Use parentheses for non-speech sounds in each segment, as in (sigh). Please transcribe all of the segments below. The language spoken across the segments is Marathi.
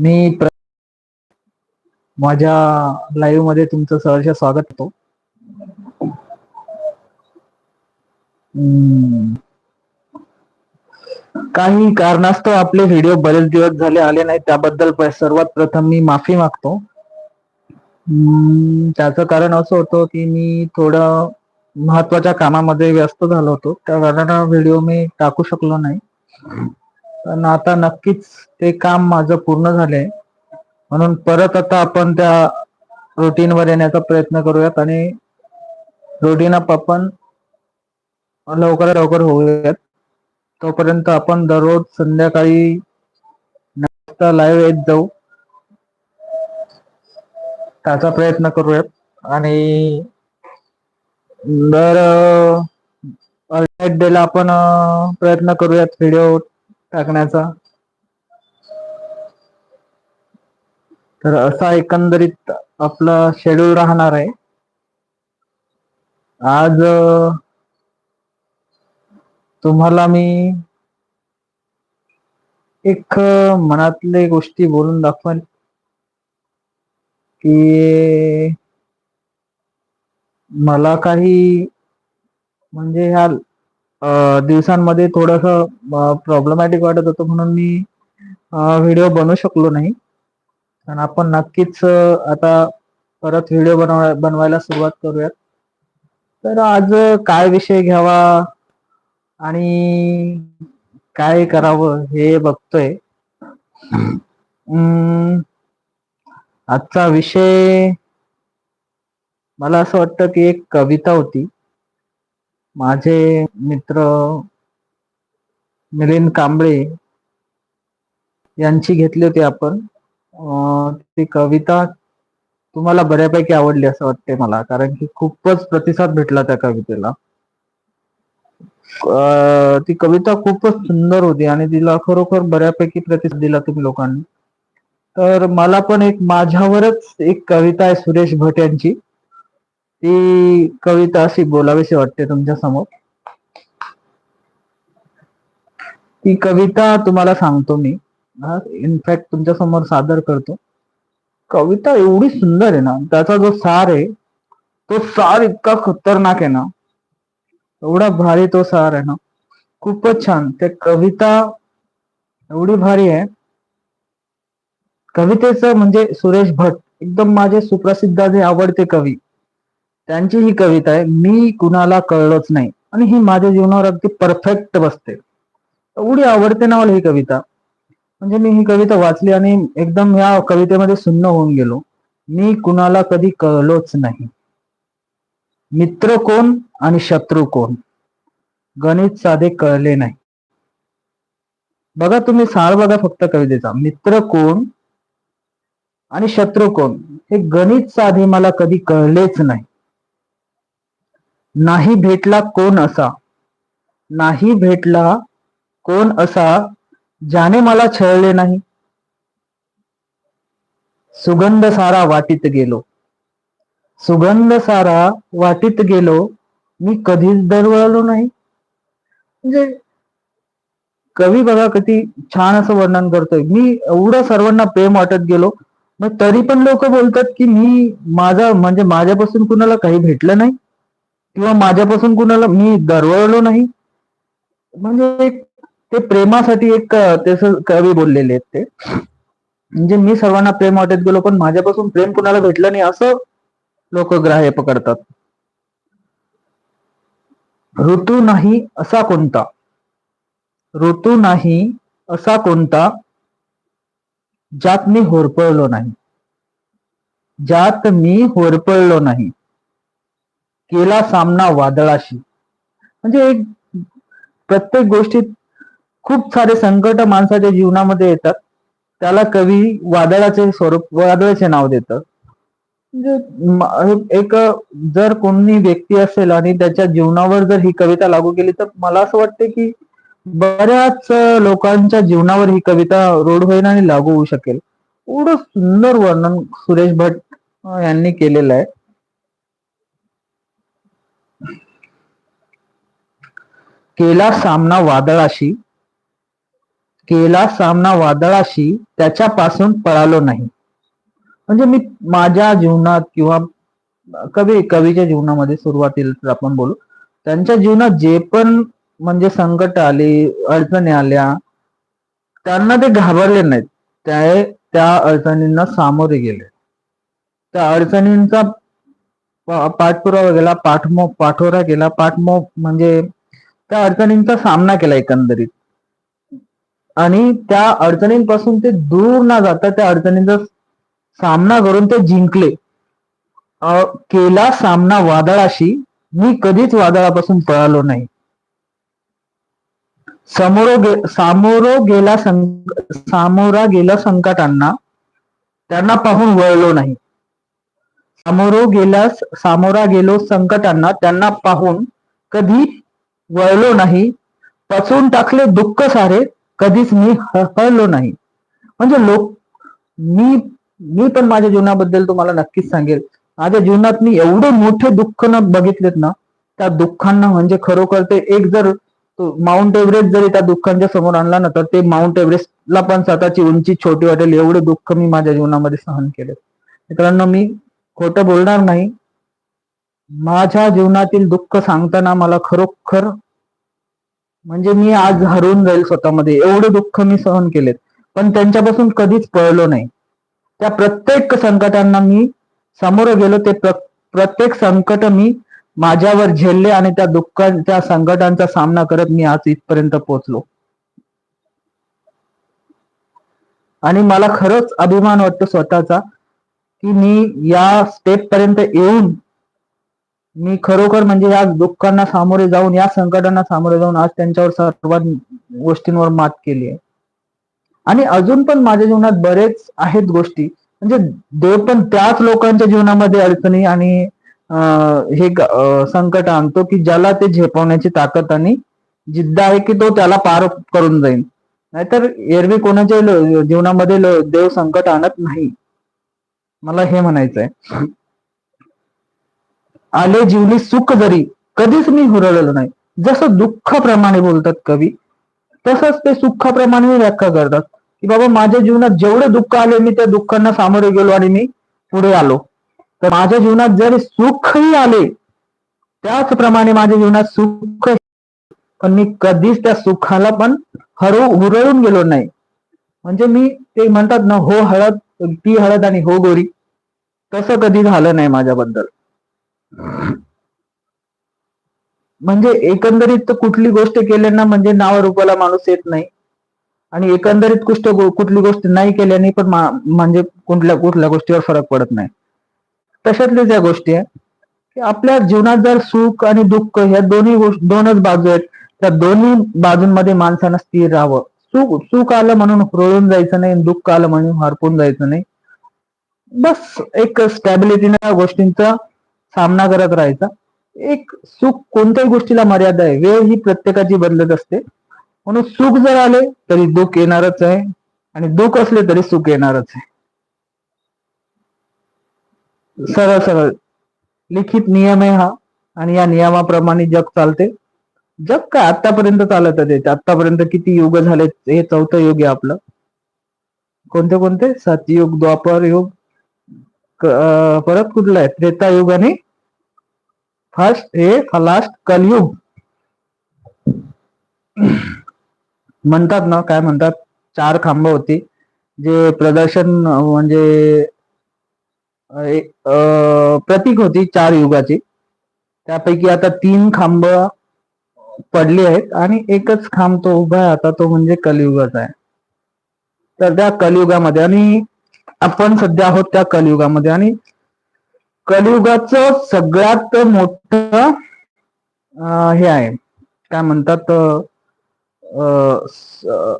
मी माझ्या लाईव्हमध्ये तुमचं सहर्ष स्वागत करतो. काही कारणास्तव आपले व्हिडिओ बरेच दिवस झाले आले नाही त्याबद्दल सर्वात प्रथम मी माफी मागतो. त्याच त्याचं कारण असं होतं की मी थोडं महत्त्वाच्या कामामध्ये व्यस्त झालो होतो त्या कारणानं व्हिडिओ मी टाकू शकलो नाही. पण आता नक्कीच ते काम माझं पूर्ण झालंय. म्हणून परत आता आपण त्या रुटीन वर येण्याचा प्रयत्न करूयात आणि रुटीन अप आपण लवकरात लवकर होऊयात. तोपर्यंत आपण दररोज संध्याकाळी लाईव्ह येत जाऊ. त्याचा प्रयत्न करूयात. आणि दर डे डेला आपण प्रयत्न करूयात व्हिडिओ टाकण्याचा. तर असा एकंदरीत आपला शेड्यूल राहणार आहे. आज तुम्हाला मी एक मनातले गोष्टी बोलून दाखवाल की मला काही म्हणजे ह्या दिवसांमध्ये थोडस प्रॉब्लेमॅटिक वाटत होतं म्हणून मी व्हिडिओ बनवू शकलो नाही. पण आपण नक्कीच आता परत व्हिडिओ बनवाय बनवायला सुरुवात करूयात. तर आज काय विषय घ्यावा आणि काय करावं हे बघतोय. आजचा विषय मला असं वाटतं की एक कविता होती. माझे मित्र मिलिंद कांबळे यांची घेतली होती आपण. ती कविता तुम्हाला बऱ्यापैकी आवडली असं वाटते मला कारण की खूपच प्रतिसाद भेटला त्या कवितेला. ती कविता खूपच सुंदर होती आणि तिला खरोखर बऱ्यापैकी प्रतिसाद दिला तुम्ही लोकांनी. तर मला पण एक माझ्यावरच एक कविता आहे सुरेश भट यांची. ती कविता अशी बोलावीशी वाटते तुमच्यासमोर ती कविता तुम्हाला सांगतो मी. इनफॅक्ट तुमच्यासमोर सादर करतो. कविता एवढी सुंदर आहे ना त्याचा जो सार आहे तो सार इतका खतरनाक आहे ना एवढा भारी तो सार आहे ना खूपच छान. त्या कविता एवढी भारी आहे. कवितेचं म्हणजे सुरेश भट एकदम माझे सुप्रसिद्ध जे आवडते कवी त्यांची ही कविता आहे मी कुणाला कळलोच नाही. आणि ही माझ्या जीवनावर अगदी परफेक्ट बसते. एवढी आवडते ना मला ही कविता. म्हणजे मी ही कविता वाचली आणि एकदम या कवितेमध्ये सुन्न होऊन गेलो. मी कुणाला कधी कळलोच नाही. मित्र कोण आणि शत्रू कोण? गणित साधे कळले नाही. बघा तुम्ही सार बघा फक्त कवितेचा. मित्र कोण आणि शत्रू कोण? हे गणित साधे मला कधी कळलेच नाही. नाही भेटला कोण असा? नाही भेटला कोण असा ज्याने मला छळले नाही? सुगंध सारा वाटीत गेलो. सुगंध सारा वाटीत गेलो मी कधीच दरवळलो नाही. म्हणजे कवी बघा किती छान असं वर्णन करतोय. मी एवढं सर्वांना प्रेम वाटत गेलो मग तरी पण लोक बोलतात की मी माझा म्हणजे माझ्यापासून कुणाला काही भेटलं नाही? किंवा माझ्यापासून कुणाला मी दरवळलो नाही. म्हणजे एक ते प्रेमासाठी एक तसं कवी बोललेले आहेत ते. म्हणजे मी सर्वांना प्रेम वाटत गेलो पण माझ्यापासून प्रेम कुणाला भेटलं नाही असं लोक ग्राह्य पकडतात. ऋतू नाही असा कोणता? ऋतू नाही असा कोणता ज्यात मी होरपळलो नाही? ज्यात मी होरपळलो नाही. केला सामना वादळाशी. म्हणजे एक प्रत्येक गोष्टीत खूप सारे संकट माणसाच्या जीवनामध्ये येतात. त्याला कवी वादळाचे स्वरूप वादळाचे नाव देतात. म्हणजे एक जर कोणी व्यक्ती असेल आणि त्याच्या जीवनावर जर ही कविता लागू केली तर मला असं वाटते की बऱ्याच लोकांच्या जीवनावर ही कविता रोड होईल आणि लागू होऊ शकेल. एवढं सुंदर वर्णन सुरेश भट यांनी केलेलं आहे. केला सामना वादळाशी केला सामना वादळाशी त्याच्यापासून पळालो नाही. म्हणजे मी माझ्या जीवनात किंवा कवी कवीच्या जीवनामध्ये सुरुवातीला तर आपण बोलू त्यांच्या जीवनात जे पण म्हणजे संकट आले अडचणी आल्या त्यांना ते घाबरले नाहीत. त्या त्या अडचणींना सामोरे गेले. त्या अडचणींचा पाठपुरावा गेला पाठमो पाठोरा गेला पाठमो म्हणजे त्या अडचणींचा सामना केला एकंदरीत. आणि त्या अडचणींपासून ते दूर न जाता त्या अडचणींचा सामना करून ते जिंकले. केला सामना वादळाशी मी कधीच वादळापासून पळालो नाही. समोर गे सामोरो गेला संक सामोरा गेला संकटांना त्यांना पाहून वळलो नाही. सामोरो गेला सामोरा गेलो संकटांना त्यांना पाहून कधी वळलो नाही पचवून टाकले दुःख सारे कधीच मी हळलो नाही. म्हणजे लोक मी मी पण माझ्या जीवनाबद्दल तुम्हाला नक्कीच सांगेल. माझ्या जीवनात मी एवढे मोठे दुःख न बघितलेत ना त्या दुःखांना म्हणजे खरोखर ते एक जर माउंट एव्हरेस्ट जरी त्या दुःखांच्या समोर आणला ना तर ते माउंट एव्हरेस्टला पण स्वतःची उंची छोटी वाटेल एवढे दुःख मी माझ्या जीवनामध्ये सहन केले मित्रांनो मी खोटं बोलणार नाही माझ्या जीवनातील दुःख सांगताना मला खरोखर म्हणजे मी आज हरवून जाईल स्वतःमध्ये. एवढे दुःख मी सहन केलेत. पण त्यांच्यापासून कधीच पळलो नाही. त्या प्रत्येक संकटांना मी सामोरं गेलो. ते प्र, प्रत्येक संकट मी माझ्यावर झेलले आणि त्या दुःखांच्या संकटांचा सामना करत मी आज इथपर्यंत पोहोचलो. आणि मला खरंच अभिमान वाटतो स्वतःचा की मी या स्टेप पर्यंत येऊन मी खरोखर म्हणजे या दुःखांना सामोरे जाऊन या संकटांना सामोरे जाऊन आज त्यांच्यावर सर्वात गोष्टींवर मात केली आहे. आणि अजून पण माझ्या जीवनात बरेच आहेत गोष्टी. म्हणजे देव पण त्याच लोकांच्या जीवनामध्ये अडचणी आणि हे संकट आणतो की ज्याला ते झेपवण्याची ताकद आणि जिद्द आहे की तो त्याला पार करून जाईल. नाहीतर एरवी कोणाच्या जीवनामध्ये देव संकट आणत नाही. मला हे म्हणायचं आहे आले जीवनी सुख जरी कधीच मी हुरळलो नाही. जसं दुःखाप्रमाणे बोलतात कवी तसंच ते सुखाप्रमाणे व्याख्या करतात. की बाबा माझ्या जीवनात जेवढे दुःख आले मी त्या दुःखांना सामोरे गेलो आणि मी पुढे आलो. तर माझ्या जीवनात जरी सुखही आले त्याचप्रमाणे माझ्या जीवनात सुख पण मी कधीच त्या सुखाला पण हरव हुरळून गेलो नाही. म्हणजे मी ते म्हणतात ना हो हळद ती हळद आणि हो गोरी तसं कधी झालं नाही माझ्याबद्दल. म्हणजे एकंदरीत कुठली गोष्ट केल्यानं म्हणजे नाव रूपाला माणूस येत नाही. आणि एकंदरीत कुष्ट कुठली गोष्ट नाही केल्याने पण म्हणजे कुठल्या कुठल्या गोष्टीवर फरक पडत नाही. तशातल्या ज्या गोष्टी आहे की आपल्या जीवनात जर सुख आणि दुःख ह्या दोन्ही गोष्ट दोनच बाजू आहेत त्या दोन्ही बाजूंमध्ये माणसानं स्थिर राहावं. सुख सुख आलं म्हणून हुरळून जायचं नाही दुःख आलं म्हणून हरपून जायचं नाही. बस एक स्टॅबिलिटीने गोष्टींचा सामना करत राहायचा. एक सुख कोणत्याही गोष्टीला मर्यादा आहे. वेळ ही प्रत्येकाची बदलत असते. म्हणून सुख जर आले तरी दुःख येणारच आहे. आणि दुःख असले तरी सुख येणारच आहे. सरळ सरळ. लिखित नियम आहे हा. आणि या नियमाप्रमाणे जग चालते. जग काय आतापर्यंत चालत आहे. आतापर्यंत किती युग झाले हे चौथं युग आहे आपलं. कोणते कोणते? सतयुग द्वापर युग परत कुठलं आहे? त्रेतायुग आणि फर्स्ट हे लास्ट कलयुग. म्हणतात ना काय म्हणतात? चार खांब होती. जे प्रदर्शन म्हणजे एक, प्रतीक होती चार युगाची. त्यापैकी आता तीन खांब पडली आहेत आणि एकच खांब तो उभा आहे. आता तो म्हणजे कलियुगाचा आहे. तर त्या कलियुगामध्ये आणि आपण सध्या आहोत त्या कलियुगामध्ये. आणि कलियुगाचं सगळ्यात मोठं हे आहे. काय म्हणतात अं,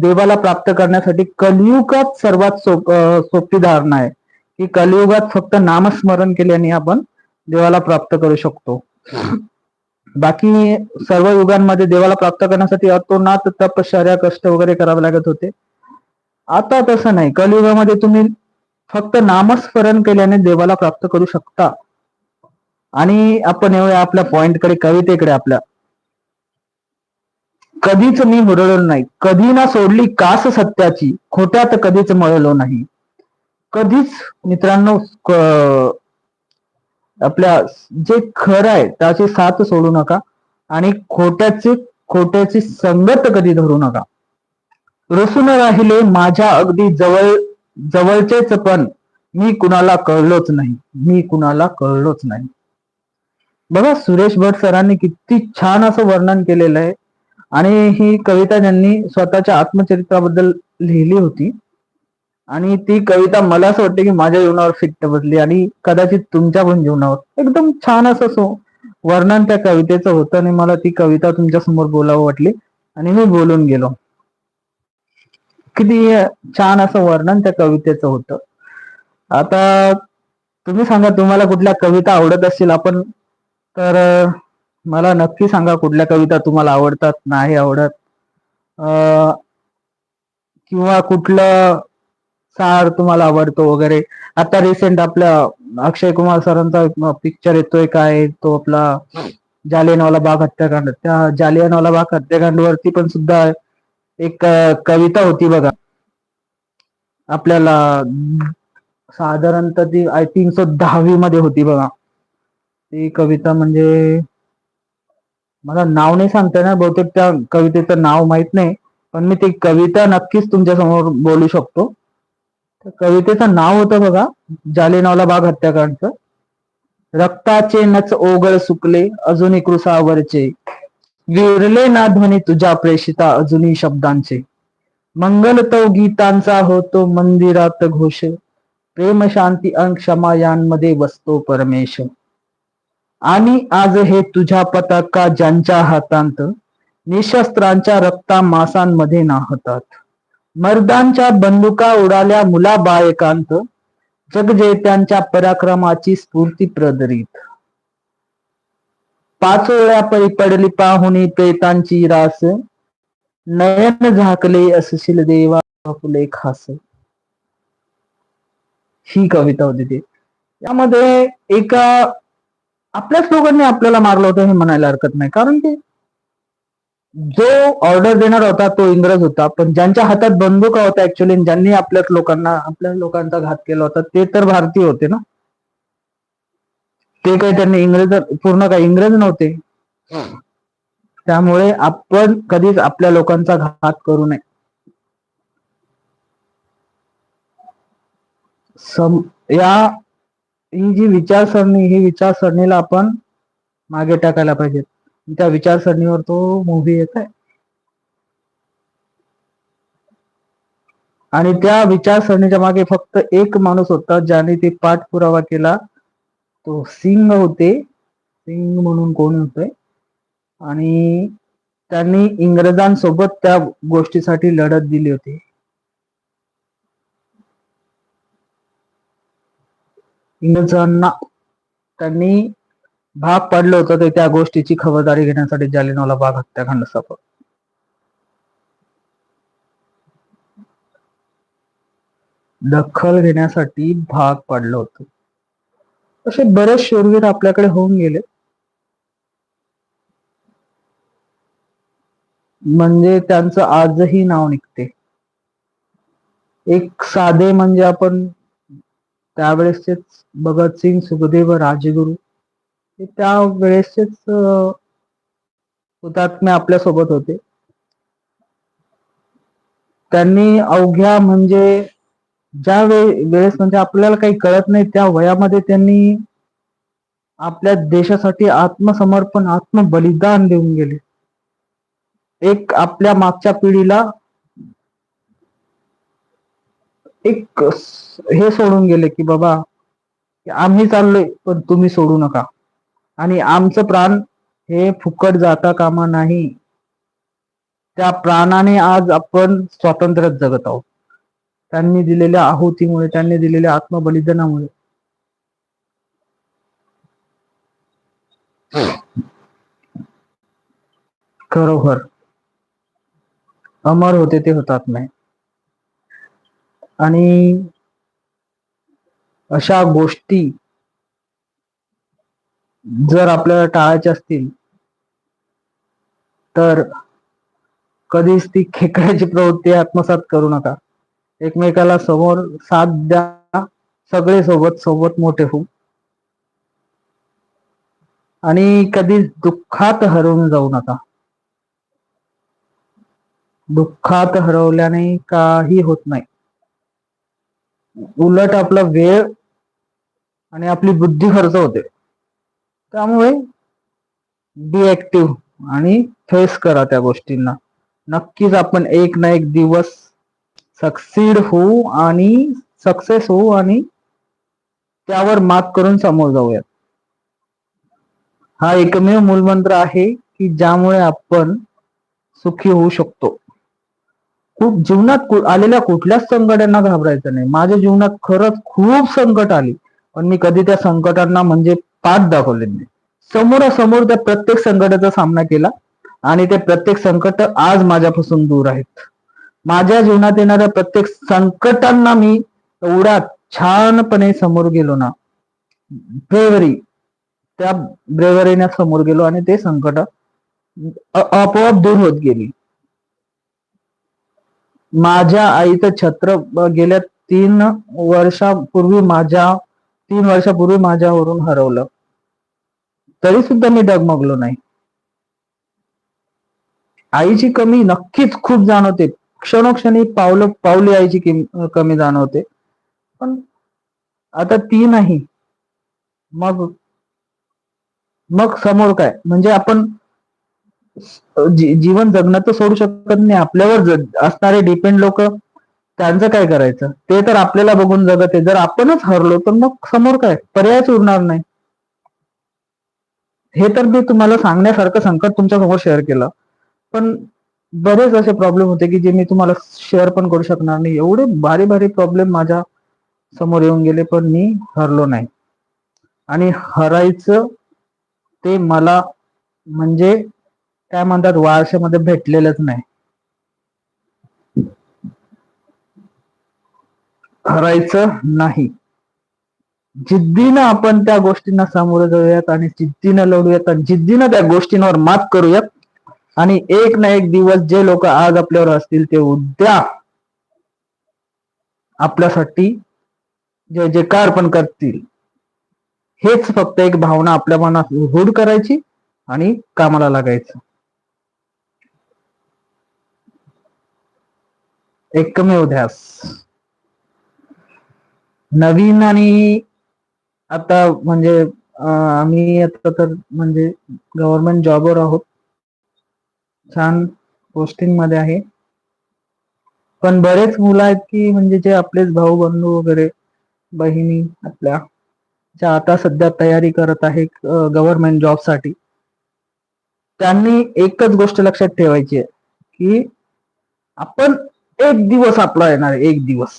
देवाला प्राप्त करण्यासाठी कलियुगात सर्वात सोप सोपी धारणा आहे. की कलियुगात फक्त नामस्मरण केल्याने आपण देवाला प्राप्त करू शकतो. बाकी सर्व युगांमध्ये देवाला प्राप्त करण्यासाठी अतोनात तपश्चर्या कष्ट वगैरे करावे लागत होते. आता तसं नाही. कलियुगामध्ये तुम्ही फक्त नामस्मरण केल्याने देवाला प्राप्त करू शकता. आणि आपण एवढ्या आपल्या पॉइंटकडे कवितेकडे आपल्या. कधीच मी हुरळलो नाही. कधी ना सोडली कास सत्याची. खोट्यात कधीच मळलो नाही. कधीच मित्रांनो आपल्या जे खरं आहे त्याची साथ सोडू नका. आणि खोट्याची खोट्याची संगत कधी धरू नका. रसून राहिले माझ्या अगदी जवळ जवळचेच पण मी कुणाला कळलोच नाही. मी कुणाला कळलोच नाही. बघा सुरेश भट सरांनी किती छान असं वर्णन केलेलं आहे. आणि ही कविता त्यांनी स्वतःच्या आत्मचरित्राबद्दल लिहिली होती. आणि ती कविता मला असं वाटते की माझ्या जीवनावर फिट्ट बसली आणि कदाचित तुमच्या पण जीवनावर एकदम छान असं सो वर्णन त्या कवितेचं होतं आणि मला ती कविता तुमच्यासमोर बोलावं वाटली. आणि मी बोलून गेलो. किती छान असं वर्णन त्या कवितेचं होतं. आता तुम्ही सांगा तुम्हाला कुठल्या कविता आवडत असतील? आपण तर मला नक्की सांगा कुठल्या कविता तुम्हाला आवडतात नाही आवडत. किंवा कुठलं सार तुम्हाला आवडतो वगैरे. आता रिसेंट आपल्या अक्षय कुमार सरांचा पिक्चर येतोय काय? तो आपला जालियनवाला बाग हत्याकांड त्या जालियनवाला बाग हत्याकांड वरती पण सुद्धा एक कविता होती बघा. आपल्याला साधारणतः ती आय थिंक सो दहावी मध्ये होती बघा. ती कविता म्हणजे मला नाव नाही सांगता ना बहुतेक त्या कवितेचं नाव माहीत नाही पण मी ती कविता नक्कीच तुमच्यासमोर बोलू शकतो. त्या कवितेचं नाव होतं बघा जालियनवाला बाग हत्याकांडचं. रक्ताचे नच ओघळ सुकले अजूनही कृसावरचे विरले ना ध्वनी तुझ्या प्रेषिता अजूनही शब्दांचे. मंगल तो गीतांचा होतो मंदिरात घोष. प्रेम शांती अन क्षमा यांमध्ये बसतो परमेश. आणि आज हे तुझ्या पताका ज्यांच्या हातांत निशस्त्रांच्या रक्ता मासांमध्ये नाहतात. मर्दांच्या बंदुका उडाल्या मुला बायकांत जगजेत्यांच्या पराक्रमाची स्फूर्ती प्रदरीत. पाचोळ्या पै पडली पाहुणी प्रेतांची रास. नयन झाकले असशील देवा फुले खास. ही कविता होती ती. यामध्ये एका आपल्याच लोकांनी आपल्याला मारलं होतं हे म्हणायला हरकत नाही. कारण की जो ऑर्डर देणार होता तो इंग्रज होता. पण ज्यांच्या हातात बंदुका होता ऍक्च्युली ज्यांनी आपल्याच लोकांना आपल्या लोकांचा घात केला होता ते तर भारतीय होते ना. ते काही त्यांनी इंग्रज पूर्ण काही इंग्रज नव्हते. त्यामुळे आपण कधीच आपल्या लोकांचा घात करू नये. सम या ही जी विचारसरणी ही विचारसरणीला आपण मागे टाकायला पाहिजे त्या विचारसरणीवर तो मूवी येत आहे. आणि त्या विचारसरणीच्या मागे फक्त एक माणूस होता ज्याने ते पाठपुरावा केला. तो सिंग होते. सिंग म्हणून कोण होते आणि त्यांनी इंग्रजांसोबत त्या गोष्टीसाठी लढत दिली होती. इंग्रजांना त्यांनी भाग पाडलं होतं ते त्या गोष्टीची खबरदारी घेण्यासाठी जालिनवाला बाग हत्याकांड सफळ दखल घेण्यासाठी भाग पाडलं होतं. असे बरेच शूरवीर आपल्याकडे होऊन गेले. म्हणजे त्यांचं आजही नाव निघते. एक साधे म्हणजे आपण त्यावेळेसचेच भगतसिंग सुखदेव राजगुरू हे त्या वेळेसचेच हुतात्मे आपल्यासोबत होते. त्यांनी अवघ्या म्हणजे ज्या वेळेस म्हणजे आपल्याला काही कळत नाही त्या वयामध्ये त्यांनी आपल्या देशासाठी आत्मसमर्पण आत्मबलिदान देऊन गेले. एक आपल्या मागच्या पिढीला एक हे सोडून गेले की बाबा आम्ही चाललोय पण तुम्ही सोडू नका. आणि आमचं प्राण हे फुकट जाता कामा नाही. त्या प्राणाने आज आपण स्वातंत्र्यात जगत आहोत. त्यांनी दिलेल्या आहुतीमुळे त्यांनी दिलेल्या आत्मबलिदानामुळे. खरोखर अमर होते ते होतात नाही. आणि अशा गोष्टी जर आपल्याला टाळायच्या असतील तर कधीच ती खेकड्याची प्रवृत्ती आत्मसात करू नका. एकमेकाला समोर साथ द्या. सगळे सोबत सोबत मोठे होऊ. आणि कधी दुःखात हरवून जाऊ नका. दुःखात हरवल्याने काही होत नाही. उलट आपला वेळ आणि आपली बुद्धी खर्च होते. त्यामुळे डिएक्टिव्ह आणि फेस करा त्या गोष्टींना. नक्कीच आपण एक ना एक दिवस सक्सीड होऊ आणि सक्सेस होऊ आणि त्यावर मात करून समोर जाऊयात. हा एकमेव मूलमंत्र आहे की ज्यामुळे आपण सुखी होऊ शकतो. खूप जीवनात आलेल्या कुठल्याच संकटांना घाबरायचं नाही. माझ्या जीवनात खरंच खूप संकट आली पण मी कधी त्या संकटांना म्हणजे पाठ दाखवले नाही. समोरासमोर त्या प्रत्येक संकटाचा सामना केला आणि ते प्रत्येक संकट आज माझ्यापासून दूर आहेत. माझ्या जीवनात येणाऱ्या प्रत्येक संकटांना मी एवढा छानपणे समोर गेलो ना ब्रेवरी त्या ब्रेवरीने समोर गेलो आणि ते संकट आपोआप दूर होत गेली. माझ्या आईचं छत्र गेल्या तीन वर्षापूर्वी माझ्या तीन वर्षापूर्वी माझ्यावरून हरवलं. तरी सुद्धा मी डगमगलो नाही. आईची कमी नक्कीच खूप जाणवते. क्षणोक्षणी पावलं पावली आईची किम- कमी जाणवते. पण आता ती नाही. मग मग समोर काय? म्हणजे आपण जी- जीवन जगणं तर सोडू शकत नाही. आपल्यावर असणारे डिपेंड लोक त्यांचं काय करायचं? ते तर आपल्याला बघून जगत आहे जर आपणच हरलो तर मग समोर काय? पर्यायच उरणार नाही. हे तर मी तुम्हाला सांगण्यासारखं संकट तुमच्यासमोर शेअर केलं. पण बरेच असे प्रॉब्लेम होते की जे मी तुम्हाला शेअर पण करू शकणार नाही. एवढे भारी भारी प्रॉब्लेम माझ्यासमोर येऊन गेले पण मी हरलो नाही. आणि हरायचं ते मला म्हणजे काय म्हणतात वारशामध्ये भेटलेलंच नाही. हरायचं नाही. जिद्दीनं आपण त्या गोष्टींना सामोरं जाऊयात आणि जिद्दीनं लढूयात आणि जिद्दीनं त्या गोष्टींवर मात करूयात आणि एक ना एक दिवस जे लोक आज आपल्यावर असतील ते उद्या आपल्यासाठी जे जे पण करतील हेच फक्त एक भावना आपल्या मनात रूढ करायची आणि कामाला लागायचं. एकमेव ध्यास. नवीन आणि आता म्हणजे आम्ही आता तर म्हणजे गव्हर्नमेंट जॉबवर आहोत. छान पोस्टिंगमध्ये आहे. पण बरेच मुलं आहेत की म्हणजे जे आपलेच भाऊ बंधू वगैरे बहिणी आपल्या ज्या आता सध्या तयारी करत आहे गव्हर्नमेंट जॉबसाठी. त्यांनी एकच गोष्ट लक्षात ठेवायची आहे की आपण एक दिवस आपला येणार एक दिवस.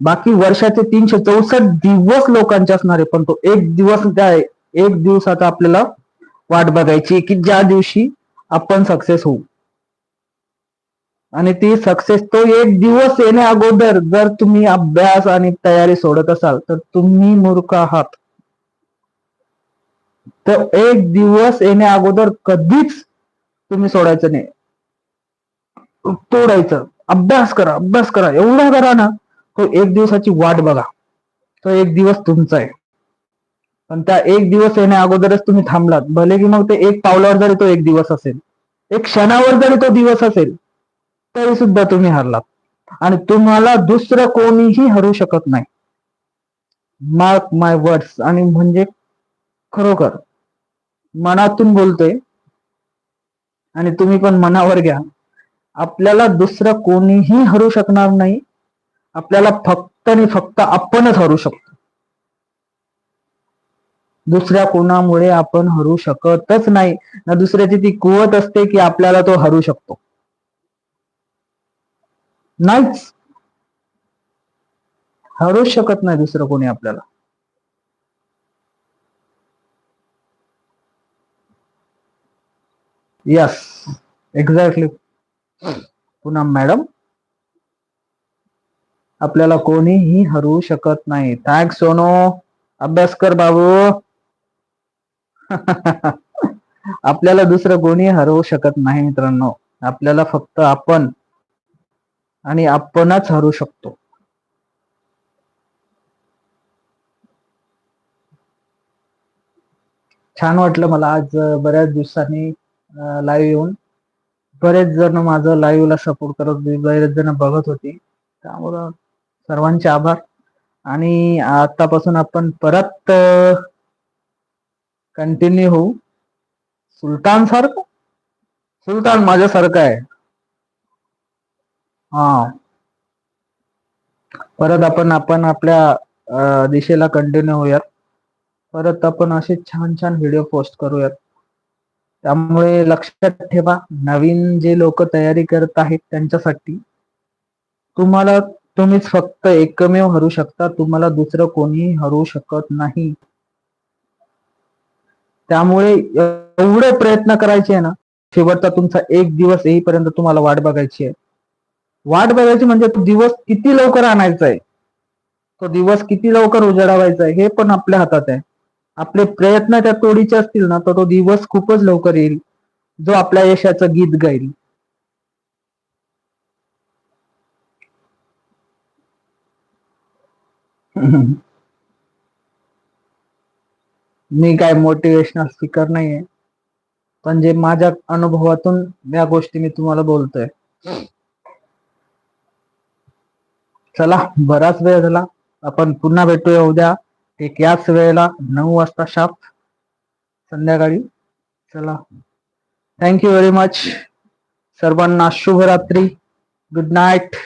बाकी वर्षाचे तीनशे चौसष्ट दिवस लोकांचे असणार आहे पण तो एक दिवस त्या एक दिवसाचा आपल्याला वाट बघायची की ज्या दिवशी आपण सक्सेस होऊ. आणि ती सक्सेस तो एक दिवस येण्या अगोदर जर तुम्ही अभ्यास आणि तयारी सोडत असाल तर तुम्ही मूर्ख आहात. तर एक दिवस येण्या अगोदर कधीच तुम्ही सोडायचं नाही. तोडायचं. अभ्यास करा अभ्यास करा. एवढा करा ना तो एक दिवसाची वाट बघा. तो एक दिवस तुमचा आहे. पण त्या एक दिवस येण्या अगोदरच तुम्ही थांबलात. भले की मग ते एक पावलावर जरी तो एक दिवस असेल एक क्षणावर जरी तो दिवस असेल तरी सुद्धा तुम्ही हरलात. आणि तुम्हाला दुसरं कोणीही हरू शकत नाही. मार्क माय वर्ड्स आणि म्हणजे खरोखर मनातून बोलतोय. आणि तुम्ही पण मनावर घ्या. आपल्याला दुसरं कोणीही हरू शकणार नाही. आपल्याला फक्त आणि फक्त आपणच हरू शकतो. दुसऱ्या कोणामुळे आपण हरू शकतच नाही. ना दुसऱ्याची ती कुवत असते की आपल्याला तो हरू शकतो. नाहीच. हरूच शकत नाही दुसरं कोणी आपल्याला. यस एक्झॅक्टली पुन्हा मॅडम आपल्याला कोणीही हरू शकत नाही. थँक्स सोनो. अभ्यास कर बाबू. (laughs) आपल्याला दुसरं कोणी हरवू शकत नाही मित्रांनो. आपल्याला फक्त आपण आणि आपणच हरू शकतो. छान वाटलं मला आज बऱ्याच दिवसांनी लाईव्ह येऊन. बरेच जण माझं लाईव्हला सपोर्ट करत होते बरेच जण बघत होते. त्यामुळं सर्वांचे आभार. आणि आतापासून आपण परत कंटिन्यू होऊ. सुलतान सारखं? सुलतान माझ्यासारखं आहे. हा. परत आपण आपण आपल्या दिशेला कंटिन्यू होऊयात. परत आपण असे छान छान व्हिडिओ पोस्ट करूयात. त्यामुळे लक्षात ठेवा नवीन जे लोक तयारी करत आहेत त्यांच्यासाठी तुम्हाला तुम्हीच फक्त एकमेव हरू शकता. तुम्हाला दुसरं कोणीही हरू शकत नाही. त्यामुळे एवढे प्रयत्न करायचे आहे ना शेवटचा तुमचा एक दिवस येईपर्यंत तुम्हाला वाट बघायची आहे. वाट बघायची म्हणजे तो दिवस किती लवकर आणायचा आहे? तो दिवस किती लवकर उजाडावायचा आहे? हे पण आपल्या हातात आहे. आपले प्रयत्न त्या तोडीचे असतील ना तर तो दिवस खूपच लवकर येईल. जो आपल्या यशाचं गीत गाईल. मी काय मोटिवेशनल स्पीकर नाहीये. पण जे माझ्या अनुभवातून या गोष्टी मी तुम्हाला बोलतोय. चला बराच वेळ झाला. आपण पुन्हा भेटूया उद्या. एक याच वेळेला नऊ वाजता शाप संध्याकाळी. चला. थँक्यू व्हेरी मच सर्वांना शुभरात्री. Good night